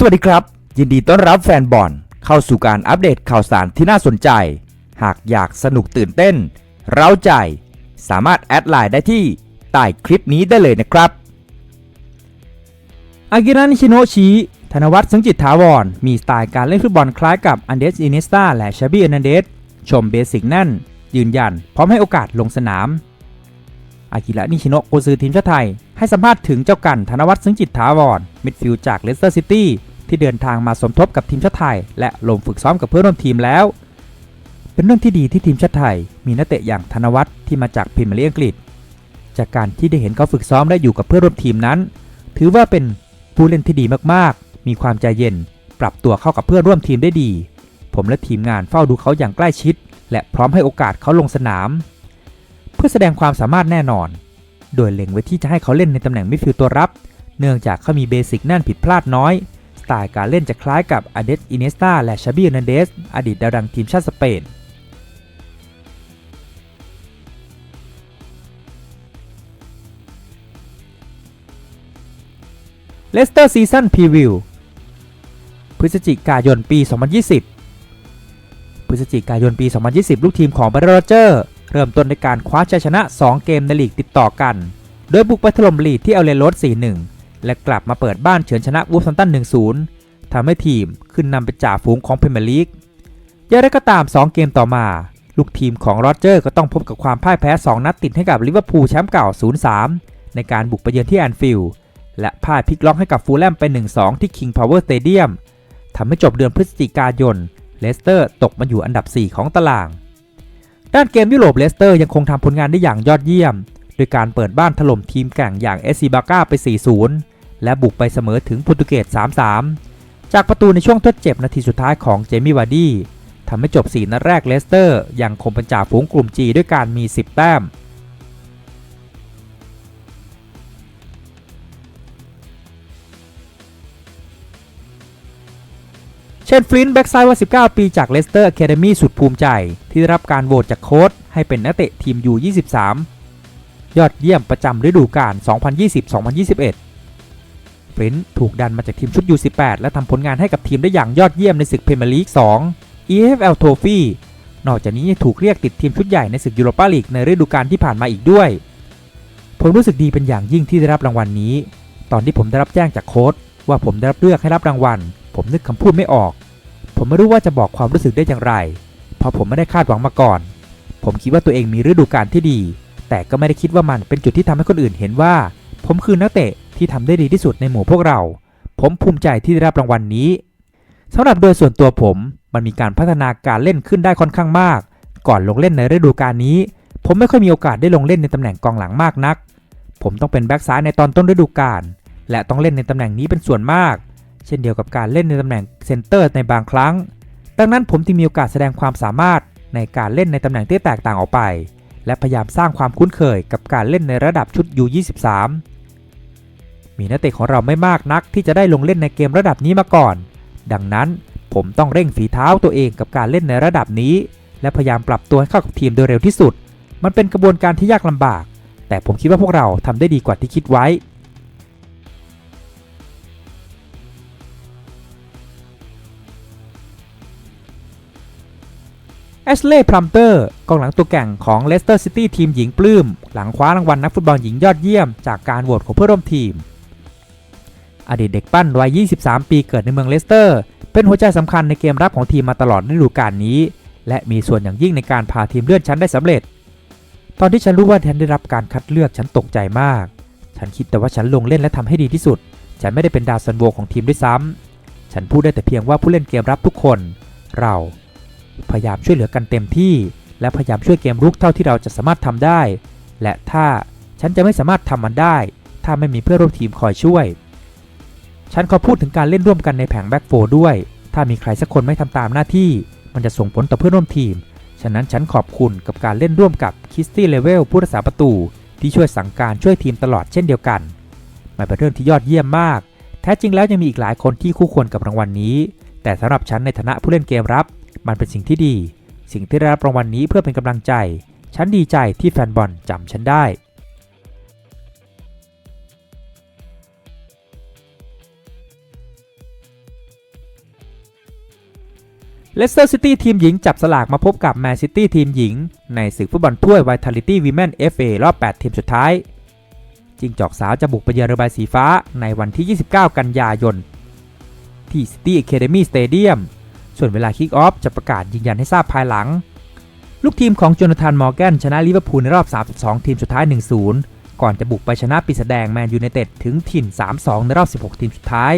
สวัสดีครับ ยินดีต้อนรับแฟนบอลเข้าสู่การอัปเดตข่าวสารที่น่าสนใจ หากอยากสนุกตื่นเต้น เร้าใจ สามารถแอดไลน์ได้ที่ใต้คลิปนี้ได้เลยนะครับอากิระนิชิโนชี้ธนวัฒน์สังจิตถาวร มีสไตล์การเล่นฟุตบอลคล้ายกับอันเดสอินเนสตาและชาบีเอร์นันเดสชมเบสิกแน่น ยืนยัน พร้อมให้โอกาสลงสนามอากิระนิชิโนโกซือทีมชาติไทย ให้สัมภาษณ์ถึงเจ้ากันธนวัฒน์สังจิตถาวรมิดฟิลด์จากเลสเตอร์ซิตี้ ที่เดินทางมาสมทบกับทีมชาติไทย และลงฝึกซ้อมกับเพื่อนร่วมทีมแล้ว เป็นเรื่องที่ดีที่ทีมชาติไทย มีนักเตะอย่างธนวัฒน์ที่มาจากพรีเมียร์ลีกอังกฤษ จากการที่ได้เห็นเขาฝึกซ้อมและอยู่กับเพื่อนร่วมทีมนั้น ถือว่าเป็นผู้เล่นที่ดีมากๆ มีความใจเย็น ปรับตัวเข้ากับเพื่อนร่วมทีมได้ดี ผมและทีมงานเฝ้าดูเขาอย่างใกล้ชิด และพร้อมให้โอกาสเขาลงสนาม เพื่อแสดงความสามารถแน่นอน โดยเล็งไว้ที่จะให้เขาเล่นในตำแหน่งมิดฟิลด์ตัวรับ เนื่องจากเขามีเบสิกแน่นผิดพลาดน้อย ตล์การเล่นจะคล้ายกับอเดสอินเนสตาและชาบิเอร์นันเดส อดีตดาวดังทีมชาติสเปนเลสเตอร์ซีซั่นพรีวิวพฤศจิกายนปี 2020 พฤศจิกายนปี 2020 ลูกทีมของบรโรเจอร์ เริ่มต้นในการคว้าชัยชนะ 2 เกมในลีกติดต่อกัน โดยบุกไปถล่มลีดที่เอเลโรส4-1 และกลับมาเปิดบ้านเฉือนชนะวูฟซัมตัน 1-0 ทำให้ทีมขึ้นนำเป็นจ่าฝูงของพรีเมียร์ลีกอย่างไรก็ตาม 2 เกมต่อมา ลูกทีมของโรเจอร์ก็ต้องพบกับความพ่ายแพ้ 2 นัดติดให้กับลิเวอร์พูลแชมป์เก่า 0-3 ในการบุกไปเยือนที่แอนฟิลด์และพ่ายพลิกล็อกให้กับฟูลแลมไป 1-2 ที่ King Power Stadium ทำให้จบเดือนพฤศจิกายนเลสเตอร์ตกมาอยู่อันดับ 4 ของตาราง ด้านเกมยุโรปเลสเตอร์ยังคงทำผลงานได้อย่างยอดเยี่ยม โดยการเปิดบ้านถล่มทีมแกร่งอย่างเอสซีบาก้าไป 4-0 และบุกไปเสมอถึงโปรตุเกส 3-3 จากประตูในช่วงทดเจ็บนาทีสุดท้ายของเจมี่วาร์ดี้ทำให้จบ 4 นัดแรกเลสเตอร์ยังคงเป็นจ่าฝูงกลุ่ม G ด้วยการมี 10 แต้ม เช่นฟลินต์แบ็กไซด์วัย19 ปีจากเลสเตอร์ a คเดมีสุดภูมิใจ ที่ได้รับการโหวตจากโค้ชให้เป็นนักเตะทีมยู23 ยอดเยี่ยมประจำฤดูกาล 2020-2021ฟลินต์ถูกดันมาจากทีมชุด U18 และทำผลงานให้กับทีมได้อย่างยอดเยี่ยมในศึกพรีเมียร์ลีก 2 EFL Trophy นอกจากนี้ยังถูกเรียกติดทีมชุดใหญ่ในศึกยูโรปาลีกในฤดูกาลที่ผ่านมาอีกด้วย ผมรู้สึกดีเป็นอย่างยิ่งที่ได้รับรางวัลนี้ ตอนที่ผมได้รับแจ้งจากโค้ชว่าผมได้รับเลือกให้รับรางวัล ผมนึกคำพูดไม่ออก ผมไม่รู้ว่าจะบอกความรู้สึกได้อย่างไร เพราะผมไม่ได้คาดหวังมาก่อน ผมคิดว่าตัวเองมีฤดูกาลที่ดี แต่ก็ไม่ได้คิดว่ามันเป็นจุดที่ทำให้คนอื่นเห็นว่า ผมคือนักเตะที่ทำได้ดีที่สุดในหมู่พวกเรา ผมภูมิใจที่ได้รับรางวัลนี้สำหรับโดยส่วนตัวผม มันมีการพัฒนาการเล่นขึ้นได้ค่อนข้างมาก ก่อนลงเล่นในฤดูกาลนี้ ผมไม่ค่อยมีโอกาสได้ลงเล่นในตำแหน่งกองหลังมากนัก ผมต้องเป็นแบ็กซ้ายในตอนต้นฤดูกาลและต้องเล่นในตำแหน่งนี้เป็นส่วนมาก เช่นเดียวกับการเล่นในตำแหน่งเซนเตอร์ในบางครั้ง ดังนั้นผมจึงมีโอกาสแสดงความสามารถในการเล่นในตำแหน่งที่แตกต่างออกไป และพยายามสร้างความคุ้นเคยกับการเล่นในระดับชุด U23 มีนักเตะของเราไม่มากนักที่จะได้ลงเล่นในเกมระดับนี้มาก่อน ดังนั้นผมต้องเร่งฝีเท้าตัวเองกับการเล่นในระดับนี้ และพยายามปรับตัวให้เข้ากับทีมโดยเร็วที่สุด มันเป็นกระบวนการที่ยากลำบาก แต่ผมคิดว่าพวกเราทำได้ดีกว่าที่คิดไว้ แอชเล่พลัมเตอร์กองหลังตัวแก่งของเลสเตอร์ซิตี้ทีมหญิงปลื้ม หลังคว้ารางวัลนักฟุตบอลหญิงยอดเยี่ยม จากการโหวตของเพื่อนร่วมทีม อดีตเด็กปั้นวัย 23 ปีเกิดในเมืองเลสเตอร์ เป็นหัวใจสำคัญในเกมรับของทีมมาตลอดฤดูกาลนี้ และมีส่วนอย่างยิ่งในการพาทีมเลื่อนชั้นได้สำเร็จ ตอนที่ฉันรู้ว่าฉันได้รับการคัดเลือกฉันตกใจมาก ฉันคิดแต่ว่าฉันลงเล่นและทำให้ดีที่สุด ฉันไม่ได้เป็นดาวซันโวของทีมด้วยซ้ำฉันพูดได้แต่เพียงว่าผู้เล่นเกมรับทุกคน เรา พยายามช่วยเหลือกันเต็มที่ และพยายามช่วยเกมรุกเท่าที่เราจะสามารถทำได้ และถ้าฉันจะไม่สามารถทำมันได้ ถ้าไม่มีเพื่อนร่วมทีมคอยช่วย ฉันขอพูดถึงการเล่นร่วมกันในแผงแบ็กโฟด้วย ถ้ามีใครสักคนไม่ทำตามหน้าที่ มันจะส่งผลต่อเพื่อนร่วมทีม ฉะนั้นฉันขอบคุณกับการเล่นร่วมกับคิสตี้เลเวลผู้รักษาประตู ที่ช่วยสั่งการช่วยทีมตลอดเช่นเดียวกันมันเป็นเรื่องที่ยอดเยี่ยมมาก แท้จริงแล้วยังมีอีกหลายคนที่คู่ควรกับรางวัลนี้ แต่สำหรับฉันในฐานะผู้เล่นเกมรับ มันเป็นสิ่งที่ดี สิ่งที่ได้รับรางวัลนี้เพื่อเป็นกำลังใจ ฉันดีใจที่แฟนบอลจำฉันได้เลสเตอร์ซิตี้ทีมหญิงจับสลากมาพบกับแมนซิตี้ทีมหญิง ในศึกฟุตบอลถ้วย Vitality Women FA รอบ 8 ทีมสุดท้ายจิงจอกสาวจะบุกไปเยือนเรือใบสีฟ้าในวันที่ 29 กันยายน ที่ City Academy Stadium ส่วนเวลาคิกออฟจะประกาศยืนยันให้ทราบภายหลัง ลูกทีมของโจนาธานมอร์แกนชนะลิเวอร์พูลในรอบ 32 ทีมสุดท้าย 1-0 ก่อนจะบุกไปชนะปีศาจแดงแมนยูไนเต็ดถึงถิ่น 3-2 ในรอบ 16 ทีมสุดท้าย